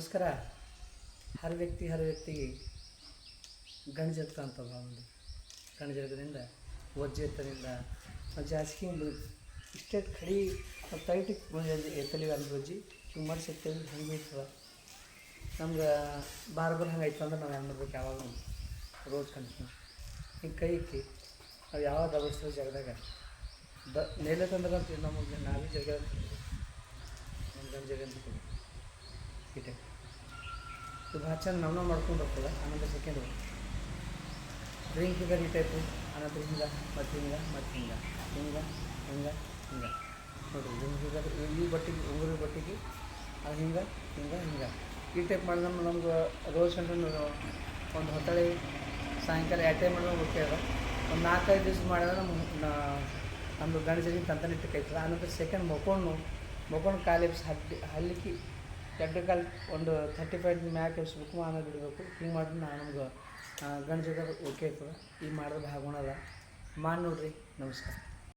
ನಮಸ್ಕಾರ. ಹರ ವ್ಯಕ್ತಿ, ಹರ ವ್ಯಕ್ತಿಗೆ ಗಂಜತ್ಕ ಅಂತ ಒಂದು ಗಂಜದಿಂದ ವಜ್ಜೆತ್ತರಿಂದ ಜಾಸ್ತಿ ಇಷ್ಟೇ ಕಡಿ ಟೈಟ್ ಎತ್ತಲಿ ಅಲ್ಲಿ ಬಜ್ಜಿ ಹಿಂಗೆ ಮಾಡಿ ಸಿಗ್ತೇವೆ ಹಂಗೆ ಇರ್ತದೆ ನಮ್ಗೆ ಬಾರ್ ಬಾರ್ ಹಂಗೆ ಆಯ್ತು ಅಂದ್ರೆ ನಾವು ಏನು ಮಾಡ್ಬೇಕು ಯಾವಾಗ ರೋಜ್ ಕಂಟಿನ್ಯೂ ಹಿಂಗೆ ಕೈ ಇಕ್ಕಿ, ನಾವು ಯಾವಾಗ ಅವಸ್ಥೆ ಜಾಗದಾಗ ದ ನೆಲೆ ತಂದ್ರೆ ನಮಗೆ ನಾವೇ ಜಾಗ ಗಂಜ ಜಾಗ ಅಂತ ಇದು ಭಾಳ ಚೆಂದ ನಮ್ನ ಮಾಡ್ಕೊಂಡು ಹೋಗ್ತದೆ. ಆನಂತರ ಸೆಕೆಂಡ್ ಡ್ರಿಂಕ್ ಈ ಟೈಪು ಆನಂತರ ಹಿಂಗೆ ಮತ್ತು ಹಿಂಗೆ ಮತ್ತು ಹಿಂಗೆ. ಹಿಂಗೆ ಹಿಂಗೆ ಹಿಂಗೆ. ನೋಡಿರಿ ಡ್ರಿಂಕ್ ಈಗ ಈ ಬಟ್ಟಿಗೆ, ಉಂಗುರಿ ಬಟ್ಟಿಗೆ, ಅದು ಹಿಂಗೆ ಹಿಂಗೆ ಹಿಂಗೆ. ಈ ಟೈಪ್ ಮಾಡಿದ್ರೆ ನಮ್ಗೆ ರೋಸ್ ಅಂದ್ರೆ ಒಂದು ಹೊತ್ತಳಿ ಸಾಯಂಕಾಲ ಎರಡು ಟೈಮ್ ಮಾಡಿದ್ರೆ ಓಕೆ ಅದ. ಒಂದು ನಾಲ್ಕೈದು ದಿವಸ ಮಾಡಿದ್ರೆ ನಮ್ಮ ನಮ್ಮದು ಗಣಜರಿಗೆ ತಂತನಿಟ್ಟು ಕೈತದ ಆನಂತರ ಸೆಕೆಂಡ್ ಮಕ್ಕೊಂಡು ಮಕ್ಕೊಂಡು ಕಾಲೇಜ್ ಹಲ್ಲಿ ಹಲ್ಲಿಕ್ಕಿ ಎರಡು ಕಾಲು ಒಂದು ಥರ್ಟಿ ಫೈವ್ ಮ್ಯಾಕ್ ಮಾನದ್ ಬಿಡಬೇಕು. ಹಿಂಗೆ ಮಾಡಿದ್ರೆ ನಾ ನಮ್ಗೆ ಗಂಡ ಜೊತೆ ಓಕೆ ಇರ್ತದೆ ಈಗ ಮಾಡಿದ್ರೆ ಹಾಗೆ ಗುಣ ಅದ ಮಾಡಿ ನೋಡ್ರಿ ನಮಸ್ಕಾರ.